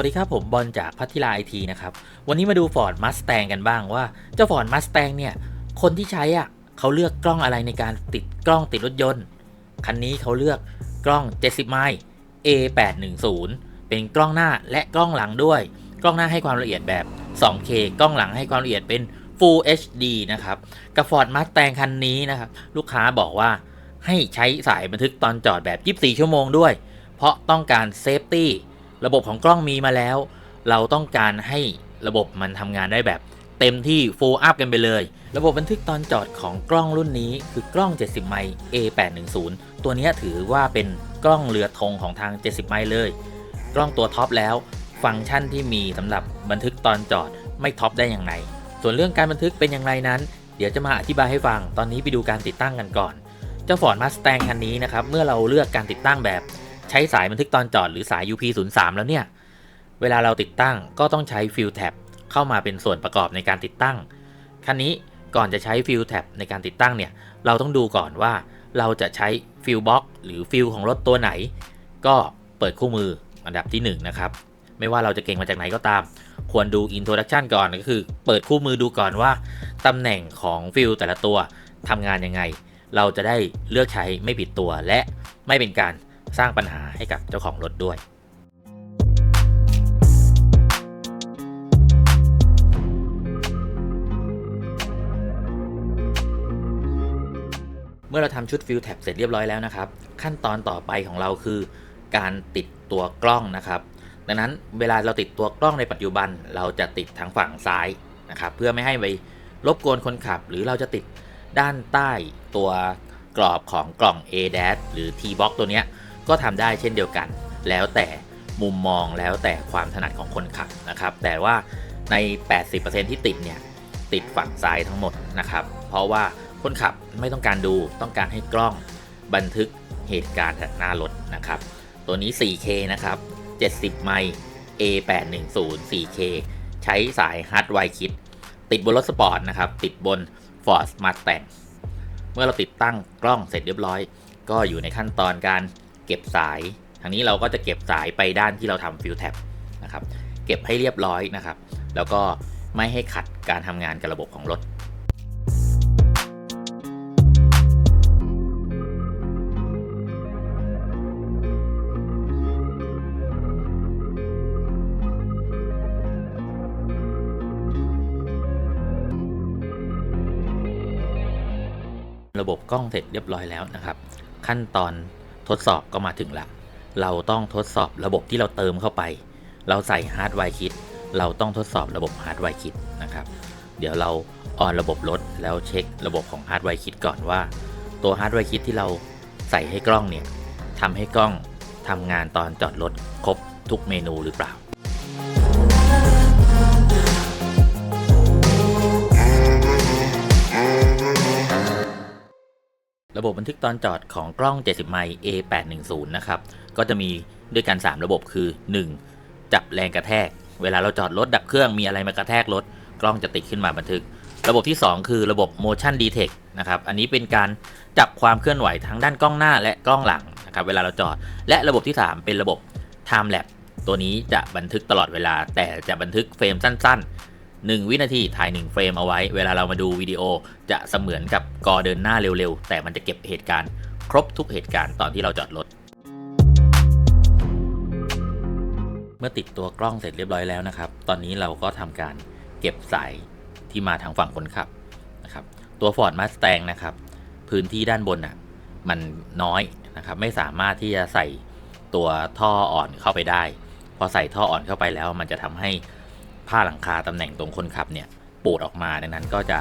สดีครับ ผมบอลจากพัทิลาไอทีนะครับ วันนี้มาดู Ford Mustang กันบ้างว่า เจ้า Ford Mustang เนี่ย คนที่ใช้อะเขาเลือกกล้องอะไรในการติดกล้องติดรถยนต์ คันนี้เขาเลือกกล้อง 70 ไมล์ A810 เป็นกล้องหน้าและกล้องหลังด้วย กล้องหน้าให้ความละเอียดแบบ 2K กล้องหลังให้ความละเอียดเป็น Full HD นะครับกับ Ford Mustang คันนี้นะครับลูกค้าบอกว่าให้ใช้สายบันทึกตอนจอดแบบ 24 ชั่วโมงด้วย เพราะต้องการเซฟตี้ ระบบของกล้องมีมาแล้ว เราต้องการให้ระบบมันทำงานได้แบบเต็มที่ full up กันไปเลย ระบบบันทึกตอนจอดของกล้องรุ่นนี้คือกล้อง 70 ไมล์ A810 ตัวนี้ถือว่าเป็นกล้องเรือธงของทาง 70 ไมล์เลย กล้องตัวท็อปแล้ว ฟังก์ชันที่มีสำหรับบันทึกตอนจอดไม่ท็อปได้อย่างไร ส่วนเรื่องการบันทึกเป็นอย่างไรนั้น เดี๋ยวจะมาอธิบายให้ฟัง ตอนนี้ไปดูการติดตั้งกันก่อน เจ้า Ford Mustang คันนี้นะครับ เมื่อเราเลือกการติดตั้งแบบ ใช้สายบันทึกตอนจอดหรือสาย UP03 แล้วเนี่ย เวลาเราติดตั้งก็ต้องใช้ฟิลแท็บเข้ามาเป็นส่วนประกอบในการติดตั้ง คันนี้ก่อนจะใช้ฟิลแท็บในการติดตั้งเนี่ย เราต้องดูก่อนว่าเราจะใช้ฟิลบ็อกหรือฟิลของรถตัวไหน ก็เปิดคู่มืออันดับที่ 1 นะครับ ไม่ว่าเราจะเก่งมาจากไหนก็ตาม ควรดู Introduction ก่อนก็คือ เปิดคู่มือดูก่อนว่าตำแหน่งของฟิลแต่ละตัวทำงานยังไง เราจะได้เลือกใช้ไม่ผิดตัวและไม่เป็นการ สร้างปัญหาให้กับเจ้าของรถด้วยเมื่อเราทำชุดฟิลแท็บเสร็จเรียบร้อยแล้วนะครับ ขั้นตอนต่อไปของเราคือ การติดตัวกล้องนะครับ ดังนั้นเวลาเราติดตัวกล้องในปัจจุบัน เราจะติดทางฝั่งซ้ายนะครับ เพื่อไม่ให้ไปรบกวนคนขับ หรือเราจะติดด้านใต้ตัวกรอบของกล่อง A d a s หรือ T box ตัวเนี้ย ก็ทำได้เช่นเดียวกัน แล้วแต่มุมมองแล้วแต่ความถนัดของคนขับนะครับ แต่ว่าใน 80%ที่ติดเนี่ยติดฝั่งซ้ายทั้งหมดนะครับ เพราะว่าคนขับไม่ต้องการดูต้องการให้กล้องบันทึกเหตุการณ์จากหน้ารถนะครับ ตัวนี้ 4K นะครับ 70 ไมล์ A810 4K ใช้สายฮาร์ดไวคิดติดบนรถสปอร์ตนะครับ ติดบน Ford Mustang เมื่อเราติดตั้งกล้องเสร็จเรียบร้อย ก็อยู่ในขั้นตอนการ เก็บสายทางนี้เราก็จะเก็บสายไปด้านที่เราทำฟิลแท็บนะครับเก็บให้เรียบร้อยนะครับ แล้วก็ไม่ให้ขัดการทำงานกับระบบของรถระบบกล้องเสร็จเรียบร้อยแล้วนะครับ ขั้นตอน ทดสอบก็มาถึงละ เราต้องทดสอบระบบที่เราเติมเข้าไป เราใส่ฮาร์ดไวร์คิด เราต้องทดสอบระบบฮาร์ดไวร์คิดนะครับ เดี๋ยวเราออนระบบรถแล้วเช็คระบบของฮาร์ดไวร์คิดก่อนว่า ตัวฮาร์ดไวร์คิดที่เราใส่ให้กล้องเนี่ยทำให้กล้องทำงานตอนจอดรถครบทุกเมนูหรือเปล่า ระบบบันทึกตอนจอดของกล้อง 70 ไมล์ A810 นะครับ ก็จะมีด้วยกัน 3 ระบบคือ 1. จับแรงกระแทก เวลาเราจอดรถดับเครื่องมีอะไรมากระแทกรถ กล้องจะติดขึ้นมาบันทึก ระบบที่ 2 คือระบบ motion detect นะครับ อันนี้เป็นการจับความเคลื่อนไหวทั้งด้านกล้องหน้าและกล้องหลังนะครับเวลาเราจอด และระบบที่ 3 เป็นระบบ time lapse ตัวนี้จะบันทึกตลอดเวลา แต่จะบันทึกเฟรมสั้น ๆ 1 วินาทีถ่าย 1 เฟรมเอาไว้ เวลาเรามาดูวิดีโอจะเสมือนกับกอเดินหน้าเร็วๆ แต่มันจะเก็บเหตุการณ์ ครบทุกเหตุการณ์ตอนที่เราจอดรถ เมื่อติดตัวกล้องเสร็จเรียบร้อยแล้วนะครับ ตอนนี้เราก็ทำการเก็บสายที่มาทางฝั่งคนขับนะครับตัว Ford Mustang นะครับพื้นที่ด้านบนอะมันน้อยนะครับไม่สามารถที่จะใส่ตัวท่ออ่อนเข้าไปได้ พอใส่ท่ออ่อนเข้าไปแล้วมันจะทำให้ ผ้าหลังคาตำแหน่งตรงคนขับเนี่ยปูดออกมาดังนั้นก็จะ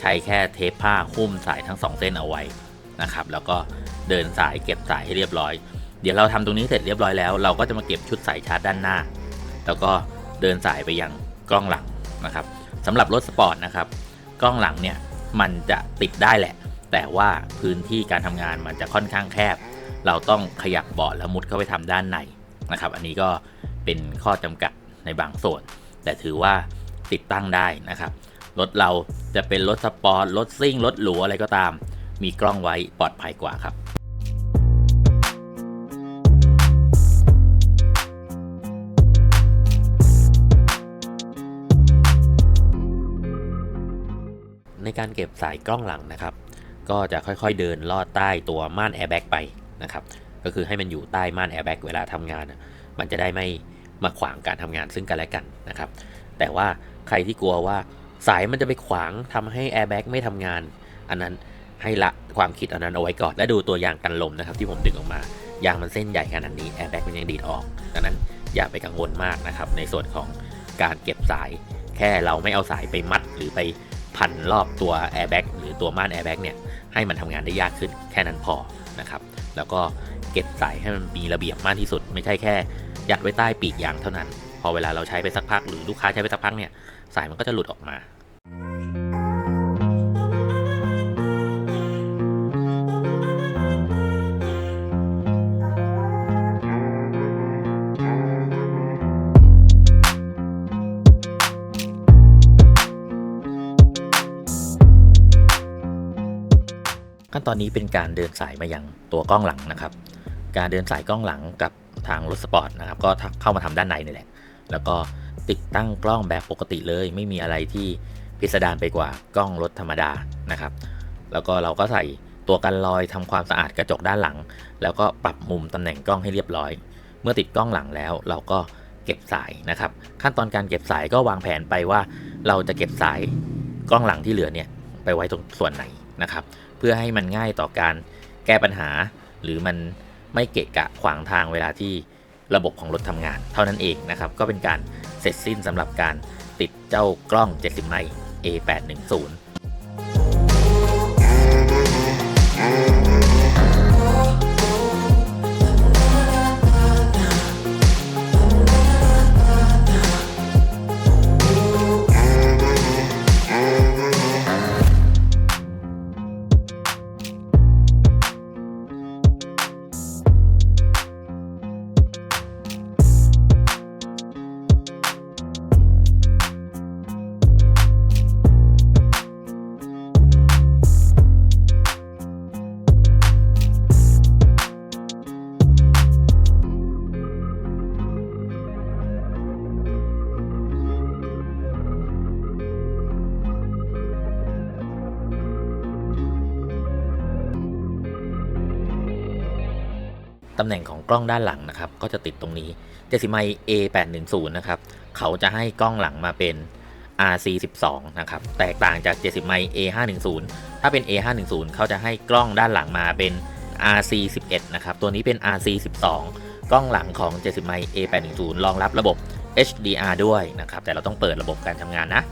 ใช้แค่เทปผ้าหุ้มสายทั้งสองเส้นเอาไว้นะครับ แล้วก็เดินสายเก็บสายให้เรียบร้อย เดี๋ยวเราทำตรงนี้เสร็จเรียบร้อยแล้ว เราก็จะมาเก็บชุดสายชาร์จด้านหน้า แล้วก็เดินสายไปยังกล้องหลังนะครับสำหรับรถสปอร์ตนะครับ กล้องหลังเนี่ยมันจะติดได้แหละ แต่ว่าพื้นที่การทำงานมันจะค่อนข้างแคบ เราต้องขยับเบาะแล้วมุดเข้าไปทำด้านในนะครับ อันนี้ก็เป็นข้อจำกัดในบางส่วน แต่ถือว่าติดตั้งได้นะครับ รถเราจะเป็นรถสปอร์ต รถซิ่ง รถหรูอะไรก็ตาม มีกล้องไว้ปลอดภัยกว่าครับในการเก็บสายกล้องหลังนะครับ ก็จะค่อยๆเดินลอดใต้ตัวม่านแอร์แบ็กไปนะครับ ก็คือให้มันอยู่ใต้ม่านแอร์แบ็กเวลาทำงาน มันจะได้ไม่ มาขวางการทำงานซึ่งกันและกันนะครับ แต่ว่าใครที่กลัวว่าสายมันจะไปขวางทำให้แอร์แบ็กไม่ทำงาน อันนั้นให้ละความคิดอันนั้นเอาไว้ก่อน และดูตัวอย่างกันลมนะครับที่ผมดึงออกมายางมันเส้นใหญ่ขนาดนี้แอร์แบ็กมันยังดีดออกดังนั้นอย่าไปกังวลมากนะครับ ในส่วนของการเก็บสาย แค่เราไม่เอาสายไปมัด หรือไปพันรอบตัวแอร์แบ็กหรือตัวม่านแอร์แบ็กเนี่ยให้มันทำงานได้ยากขึ้นแค่นั้นพอนะครับ แล้วก็ เก็บสายให้มันมีระเบียบมากที่สุด ไม่ใช่แค่ ยัดไว้ใต้ปีกยางเท่านั้น พอเวลาเราใช้ไปสักพักหรือลูกค้าใช้ไปสักพักเนี่ยสายมันก็จะหลุดออกมาขั้นตอนนี้เป็นการเดินสายมายังตัวกล้องหลังนะครับ การเดินสายกล้องหลังกับทางรถสปอร์ตนะครับก็เข้ามาทำด้านในนี่แหละ แล้วก็ติดตั้งกล้องแบบปกติเลย ไม่มีอะไรที่พิสดารไปกว่ากล้องรถธรรมดานะครับ แล้วก็เราก็ใส่ตัวกันรอยทำความสะอาดกระจกด้านหลัง แล้วก็ปรับมุมตำแหน่งกล้องให้เรียบร้อย เมื่อติดกล้องหลังแล้วเราก็เก็บสายนะครับ ขั้นตอนการเก็บสายก็วางแผนไปว่าเราจะเก็บสายกล้องหลังที่เหลือเนี่ยไปไว้ตรงส่วนไหนนะครับ เพื่อให้มันง่ายต่อการแก้ปัญหาหรือมัน ไม่เกะกะขวางทางเวลาที่ระบบของรถทำงาน เท่านั้นเองนะครับก็เป็นการเสร็จสิ้นสำหรับการติดเจ้ากล้อง 70 ไมล์ A810 ตำแหน่งของกล้องด้านหลังนะครับก็จะติดตรงนี้เจสิไม A810 นะครับเขาจะให้กล้องหลังมาเป็น RC12 นะครับแตกต่างจาก70ไม A510 ถ้าเป็น A510 เขาจะให้กล้องด้านหลังมาเป็น RC11 นะครับตัวนี้เป็น RC12 กล้องหลังของ70ไม A810 รองรับระบบ HDR ด้วยนะครับแต่เราต้องเปิดระบบการทำงานนะ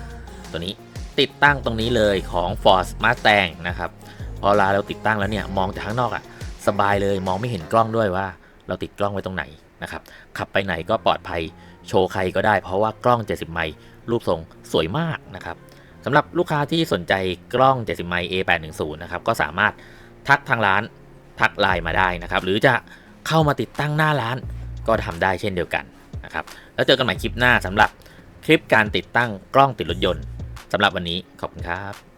ตัวนี้ติดตั้งตรงนี้เลยของ Ford Mustang นะครับพอเราติดตั้งแล้วเนี่ยมองจากข้างนอกอะ สบายเลยมองไม่เห็นกล้องด้วยว่า เราติดกล้องไว้ตรงไหนนะครับ ขับไปไหนก็ปลอดภัยโชว์ใครก็ได้ เพราะว่ากล้อง 70 ไมล์รูปทรงสวยมากนะครับสำหรับลูกค้าที่สนใจกล้อง 70 ไมล์ A810 นะครับก็สามารถทักทางร้านทักไลน์มาได้นะครับ หรือจะเข้ามาติดตั้งหน้าร้านก็ทำได้เช่นเดียวกันนะครับ แล้วเจอกันใหม่คลิปหน้าสำหรับคลิปการติดตั้งกล้องติดรถยนต์สำหรับวันนี้ขอบคุณครับ